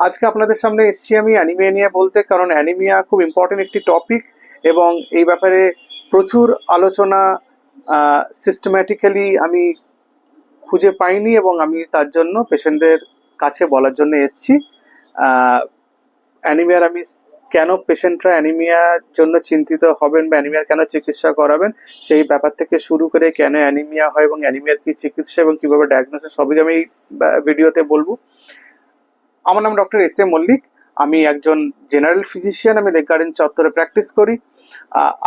আজকে আপনাদের সামনে এসেছি আমি অ্যানিমিয়া নিয়ে বলতে, কারণ অ্যানিমিয়া খুব ইম্পর্টেন্ট একটি টপিক এবং এই ব্যাপারে প্রচুর আলোচনা সিস্টেম্যাটিক্যালি আমি খুঁজে পাইনি এবং আমি তার জন্য পেশেন্টদের কাছে বলার জন্য এসছি। অ্যানিমিয়ার আমি কেন পেশেন্টরা অ্যানিমিয়ার জন্য চিন্তিত হবেন বা অ্যানিমিয়ার কেন চিকিৎসা করাবেন, সেই ব্যাপার থেকে শুরু করে কেন অ্যানিমিয়া হয় এবং অ্যানিমিয়ার কী চিকিৎসা এবং কীভাবে ডায়াগনোসিস সবই আমি ভিডিওতে বলব। আমার নাম ডক্টর এস এ মল্লিক। আমি একজন জেনারেল ফিজিশিয়ান, আমি লেক গার্ডেন চত্বরে প্র্যাকটিস করি।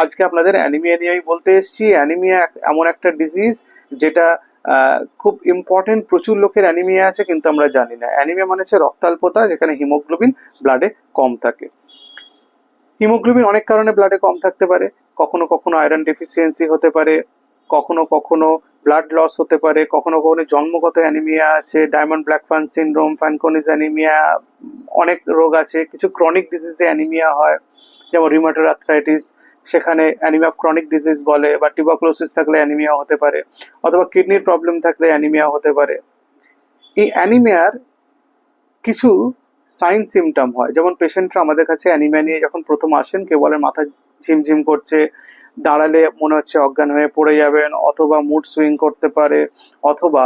আজকে আপনাদের অ্যানিমিয়া নিয়ে আমি বলতে এসেছি। অ্যানিমিয়া এমন একটা ডিজিজ যেটা খুব ইম্পর্টেন্ট প্রচুর লোকের অ্যানিমিয়া আছে, কিন্তু আমরা জানি না। অ্যানিমিয়া মানে হচ্ছে রক্তাল্পতা, যেখানে হিমোগ্লোবিন ব্লাডে কম থাকে। হিমোগ্লোবিন অনেক কারণে ব্লাডে কম থাকতে পারে। কখনো কখনো আয়রন ডেফিসিয়েন্সি হতে পারে। কখনো কখনো ব্লাড লস হতে পারে, কখনো কখনো জন্মগত অ্যানিমিয়া আছে Diamond Blackfan syndrome Fanconis anaemia অনেক রোগ আছে, কিছু ক্রনিক ডিজিজে অ্যানিমিয়া হয়, যেমন রিমাটোর আর্থ্রাইটিস সেখানে অ্যানিমিয়া অফ ক্রনিক ডিজিজ বলে, বা টিউবারকুলোসিস থাকলে অ্যানিমিয়া হতে পারে, অথবা কিডনির প্রবলেম থাকলে অ্যানিমিয়া হতে পারে। এই অ্যানিমিয়ার কিছু সাইন সিমটম হয়, যেমন পেশেন্টরা আমাদের কাছে অ্যানিমিয়া নিয়ে যখন প্রথম আসেন, কেউ বলে মাথা ঝিমঝিম করছে দাঁড়ালে মনে হচ্ছে অজ্ঞান হয়ে পড়ে যাবেন, অথবা মুড সুইং করতে পারে, অথবা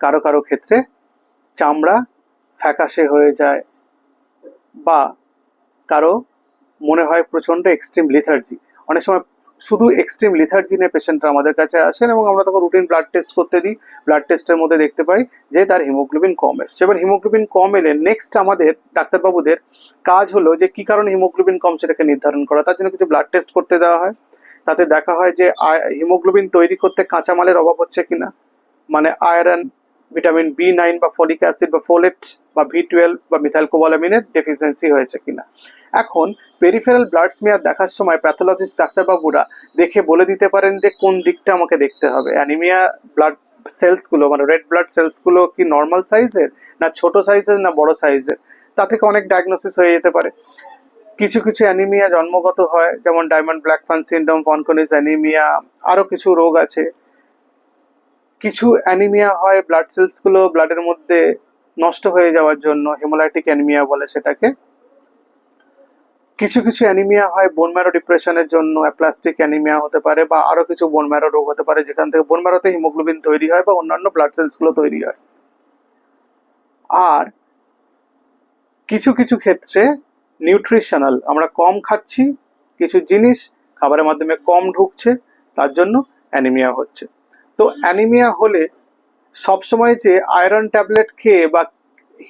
কারও কারও ক্ষেত্রে চামড়া ফ্যাকাশে হয়ে যায়, বা কারও মনে হয় প্রচণ্ড এক্সট্রিম লিথার্জি অনেক সময় শুধু এক্সট্রিম লিথার্জি নিয়ে পেশেন্টরা আমাদের কাছে আসেন এবং আমরা তখন রুটিন ব্লাড টেস্ট করতে দিই ব্লাড টেস্টের মধ্যে দেখতে পাই যে তার হিমোগ্লোবিন কম এসছে। এবার হিমোগ্লোবিন কম এলে নেক্সট আমাদের ডাক্তারবাবুদের কাজ হলো যে কি কারণে হিমোগ্লোবিন কম সেটাকে নির্ধারণ করা, তার জন্য কিছু ব্লাড টেস্ট করতে দেওয়া হয়। তাতে দেখা হয় যে হিমোগ্লোবিন তৈরি করতে কাঁচামালের অভাব হচ্ছে কিনা। মানে আয়রন ভিটামিন বি নাইন বা ফলিক অ্যাসিড বা ফোলেট বা ভি টুয়েলভ বা মিথাইলকোবালামিনের ডেফিসিয়েন্সি হয়েছে কিনা। এখন পেরিফেরাল ব্লাড স্মিয়ার দেখার সময় প্যাথোলজিস্ট ডাক্তারবাবুরা দেখে বলে দিতে পারেন যে কোন দিকটা আমাকে দেখতে হবে। অ্যানিমিয়া ব্লাড সেলসগুলো মানে রেড ব্লাড সেলসগুলো কি নর্মাল সাইজের না ছোট সাইজের না বড় সাইজের তা থেকে অনেক ডায়াগনোসিস হয়ে যেতে পারে। কিছু কিছু অ্যানিমিয়া জন্মগত হয়, যেমন Diamond Blackfan syndrome Fanconis anaemia আরও কিছু রোগ আছে। কিছু অ্যানিমিয়া হয় ব্লাড সেলসগুলো ব্লাডের মধ্যে নষ্ট হয়ে যাওয়ার জন্য হেমোলাইটিক অ্যানিমিয়া বলে সেটাকে। কিছু কিছু অ্যানিমিয়া হয় বোন ম্যারো ডিপ্রেশনের জন্য অ্যাপ্লাস্টিক অ্যানিমিয়া হতে পারে বা আরও কিছু বোন ম্যারো রোগ হতে পারে, যেখান থেকে বোন ম্যারোতে হিমোগ্লোবিন তৈরি হয় বা অন্যান্য ব্লাড সেলসগুলো তৈরি হয়। আর কিছু কিছু ক্ষেত্রে নিউট্রিশনাল আমরা কম খাচ্ছি, কিছু জিনিস খাবারের মাধ্যমে কম ঢুকছে, তার জন্য অ্যানিমিয়া হচ্ছে। তো অ্যানিমিয়া হলে সবসময় যে আয়রন ট্যাবলেট খেয়ে বা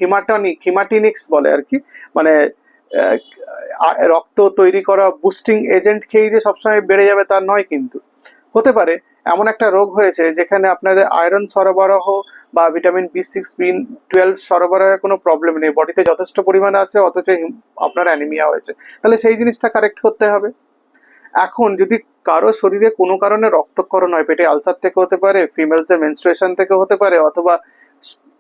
হিমাটনিক হিমাটিনিক্স বলে আর কি মানে রক্ত তৈরি করা বুস্টিং এজেন্ট খেয়েই যে সবসময় বেড়ে যাবে তা নয় কিন্তু। হতে পারে এমন একটা রোগ হয়েছে যেখানে আপনাদের আয়রন সরবরাহ বা vitamin B six B twelve সরবরাহের কোনো প্রবলেম নেই। বডিতে যথেষ্ট পরিমাণে আছে, অথচ আপনার অ্যানিমিয়া হয়েছে। তাহলে সেই জিনিসটা কারেক্ট করতে হবে। এখন যদি কারও শরীরে কোনো কারণে রক্তক্ষরণ হয়, পেটে আলসার থেকে হতে পারে ফিমেলসের মেনস্ট্রুয়েশন থেকে হতে পারে, অথবা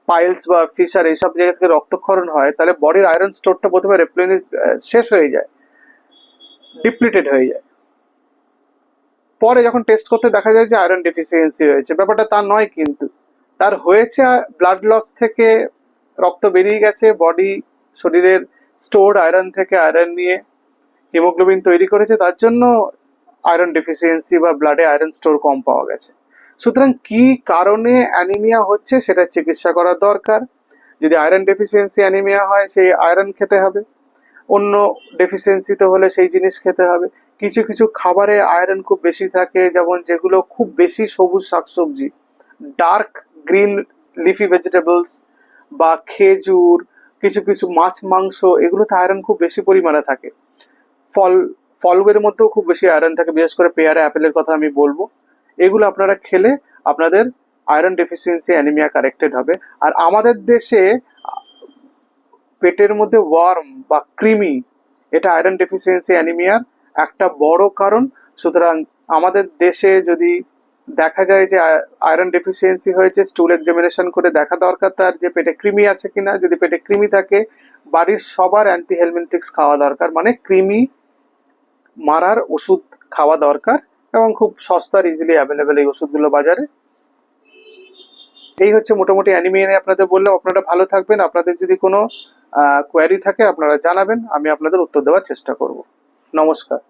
পাইলস বা ফিশার এইসব জায়গা থেকে রক্তক্ষরণ হয়, তাহলে বডির আয়রন স্টোরটা প্রথমে রেপ্লেনিশ শেষ হয়ে যায়। ডিপ্লিটেড হয়ে যায়। পরে যখন টেস্ট করতে দেখা যায় যে আয়রন ডেফিসিয়েন্সি হয়েছে ব্যাপারটা তা নয় কিন্তু। তার হয়েছে ব্লাড লস থেকে রক্ত বেরিয়ে গেছে বডি শরীরের স্টোর্ড আয়রন থেকে আয়রন নিয়ে হিমোগ্লোবিন তৈরি করেছে, তার জন্য আয়রন ডেফিসিয়েন্সি বা ব্লাডে আয়রন স্টোর কম পাওয়া গেছে। সুতরাং কি কারণে অ্যানিমিয়া হচ্ছে সেটা চিকিৎসা করা দরকার। যদি আয়রন ডেফিসিয়েন্সি অ্যানিমিয়া হয়, সেই আয়রন খেতে হবে। অন্য ডেফিসিয়েন্সিতে হলে সেই জিনিস খেতে হবে। কিছু কিছু খাবারে আয়রন খুব বেশি থাকে, যেমন যেগুলো খুব বেশি সবুজ শাকসবজি। ডার্ক গ্রিন লিফি ভেজিটেবলস বা খেজুর, কিছু কিছু মাছ, মাংস, এগুলোতে আয়রন খুব বেশি পরিমাণে থাকে। ফল ফলের মধ্যেও খুব বেশি আয়রন থাকে। বিশেষ করে পেয়ারা, অ্যাপেলের কথা আমি বলব। এগুলো আপনারা খেলে আপনাদের আয়রন ডেফিসিয়েন্সি অ্যানিমিয়া কারেক্টেড হবে। আর আমাদের দেশে, পেটের মধ্যে ওয়ার্ম বা ক্রিমি এটা আয়রন ডেফিসিয়েন্সি অ্যানিমিয়ার একটা বড় কারণ। সুতরাং আমাদের দেশে যদি দেখা যায় যে আয়রন ডেফিসিয়েন্সি হয়েছে স্টুল এক্সামিনেশন করে দেখা দরকার তার যে, পেটে কৃমি আছে কিনা। যদি পেটে কৃমি থাকে, বাড়ির সবার অ্যান্টি হেলমিনথিক্স খাওয়া দরকার। মানে কৃমি মারার ওষুধ খাওয়া দরকার। এবং খুব সস্তার ইজিলি অ্যাভেলেবেল এই ওষুধগুলো বাজারে। এই হচ্ছে মোটামুটি অ্যানিমিয়া নিয়ে আপনাদের বললাম। আপনারা ভালো থাকবেন। আপনাদের যদি কোনো কোয়ারি থাকে আপনারা জানাবেন। আমি আপনাদের উত্তর দেওয়ার চেষ্টা করব। নমস্কার।